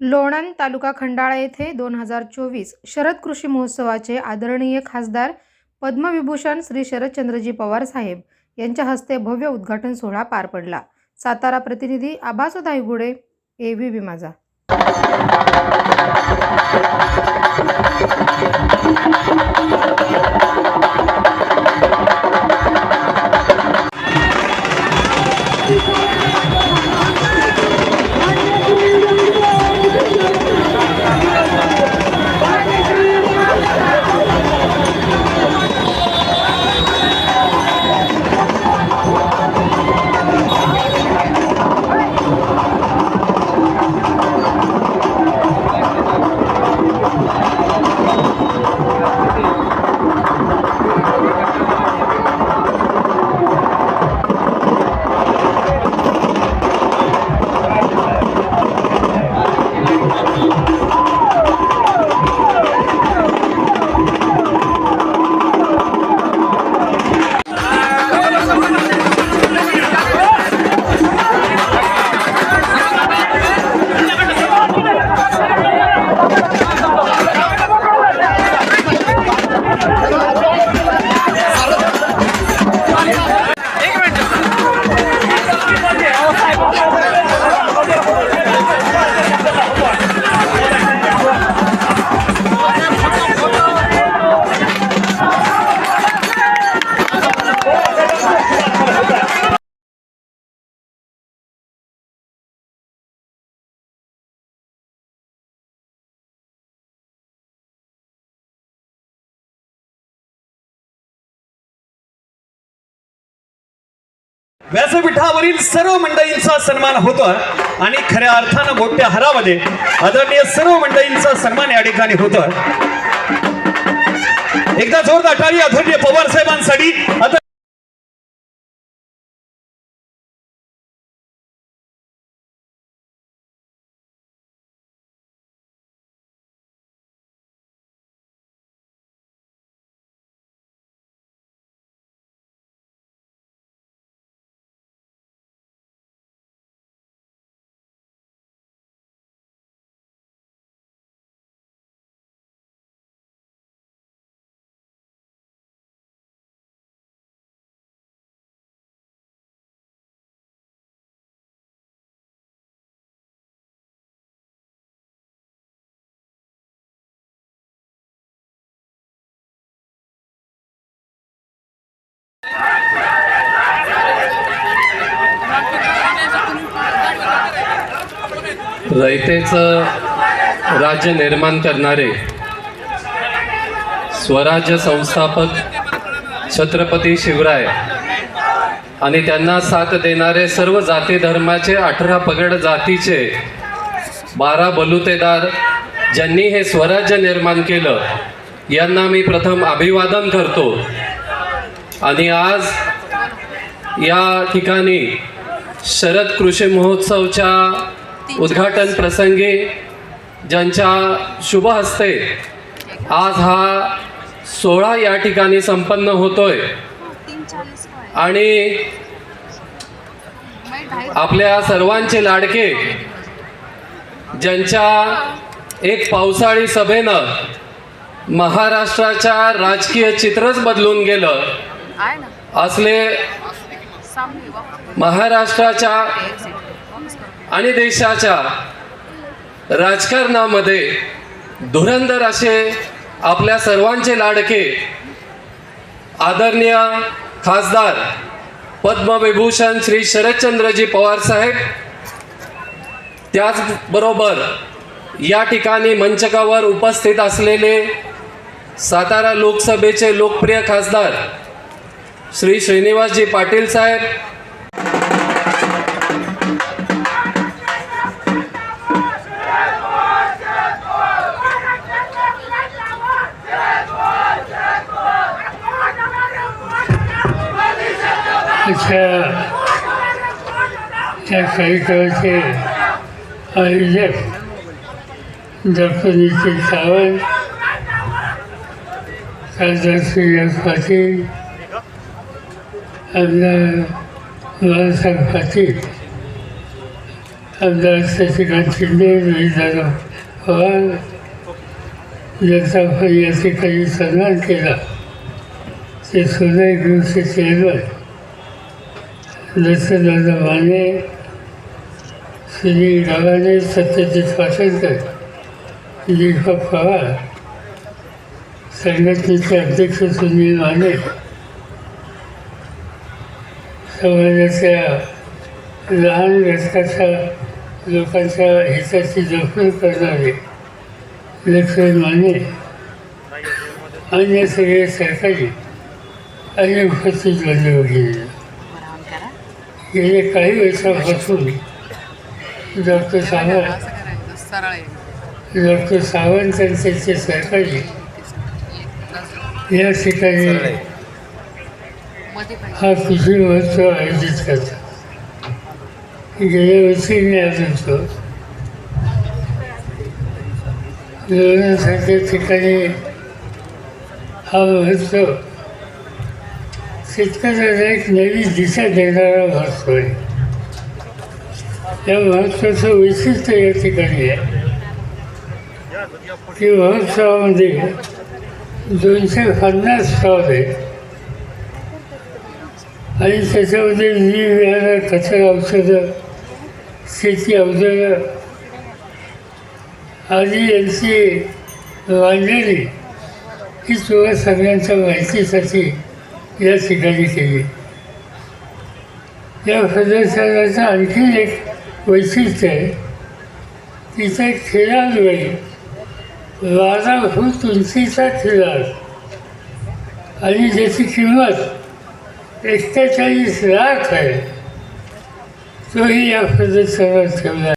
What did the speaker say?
लोणंद तालुका खंडाळा येथे दोन हजार चोवीस शरद कृषी महोत्सवाचे आदरणीय खासदार पद्मविभूषण श्री शरदचंद्रजी पवार साहेब यांच्या हस्ते भव्य उद्घाटन सोहळा पार पडला. सातारा प्रतिनिधी आबास धायगुडे ए व्ही बी माझा व्यासपीठावरील सर्व मंडळींचा सन्मान होतो आणि खऱ्या अर्थानं मोठ्या हरामध्ये आदरणीय सर्व मंडळींचा सन्मान या ठिकाणी होतो. एकदा जोरदार टाळी आदरणीय पवार साहेबांसाठी. रयतेचं राज्य निर्माण करणारे स्वराज्य संस्थापक छत्रपती शिवराय आणि त्यांना साथ देणारे सर्व जाती धर्माचे अठरा पगड जातीचे बारा बलुतेदार ज्यांनी हे स्वराज्य निर्माण केलं यांना मी प्रथम अभिवादन करतो. आणि आज या ठिकाणी शरद कृषी महोत्सवच्या उद्घाटन प्रसंगी ज्यांच्या शुभ हस्ते आज हा सोहळा या ठिकाणी संपन्न होतोय. आणि आपल्या सर्वांचे लाडके ज्यांच्या एक पावसाळी सभेनं महाराष्ट्राच्या राजकीय चित्रच बदलून गेलं असले महाराष्ट्राच्या आणि देशाच्या राजकारणामध्ये धुरंधर असे आपल्या सर्वांचे लाडके आदरणीय खासदार पद्मविभूषण श्री शरदचंद्रजी पवार साहेब त्याचबरोबर या ठिकाणी मंचकावर उपस्थित असलेले सातारा लोकसभेचे लोकप्रिय खासदार श्री श्रीनिवासजी पाटील साहेब त्या कार्यक्रमाचे आयोजक डॉक्टर नितीन सावंत खासदार श्रीराज पाटील आमदार बाळासाहेब पाटील आमदार शशिकांत शिंदे रोहितदादा पवार जनता याचे काही सन्मान केला ते सुदय गृहचे चेअरमन दत्तदादा माने श्री रागाने सत्यजित पाटणकर दीपक पवार संघटनेचे अध्यक्ष सुनील माने. समाजाच्या लहान घटकाच्या लोकांच्या हिताची जपणूक करणारे लक्ष्मण माने अन्य सगळे सरकारी आणि उपस्थित बंधू गेले गेले काही वर्षापासून डॉक्टर सावंत करायचं सरळ आहे. डॉक्टर सावंत आणि त्यांचे सहकारी या ठिकाणी. हा कृषी महोत्सव आयोजित करतात गेल्या वर्षी मी आलो होतो लोणासारख्या ठिकाणी हा महोत्सव शेतकऱ्याला एक नवी दिशा देणारा महोत्सव आहे या महोत्सवाचं वैशिष्ट्य या ठिकाणी आहे. की महोत्सवामध्ये दोनशे पन्नास स्टॉल आहेत. आणि त्याच्यामध्ये वेगवेगळ्या कचरा औषधं शेती अवजारं आदी यांची मांडणी ही सुद्धा सगळ्यांच्या माहितीसाठी या ठिकाणी केली या प्रदर्शनाचं आणखी एक वैशिष्ट्य आहे तिथे खेळाडूही वारा हू हो तुलसीचा खिलार आणि ज्याची किंमत एक्केचाळीस लाख आहे. तोही या प्रदर्शनात ठेवला.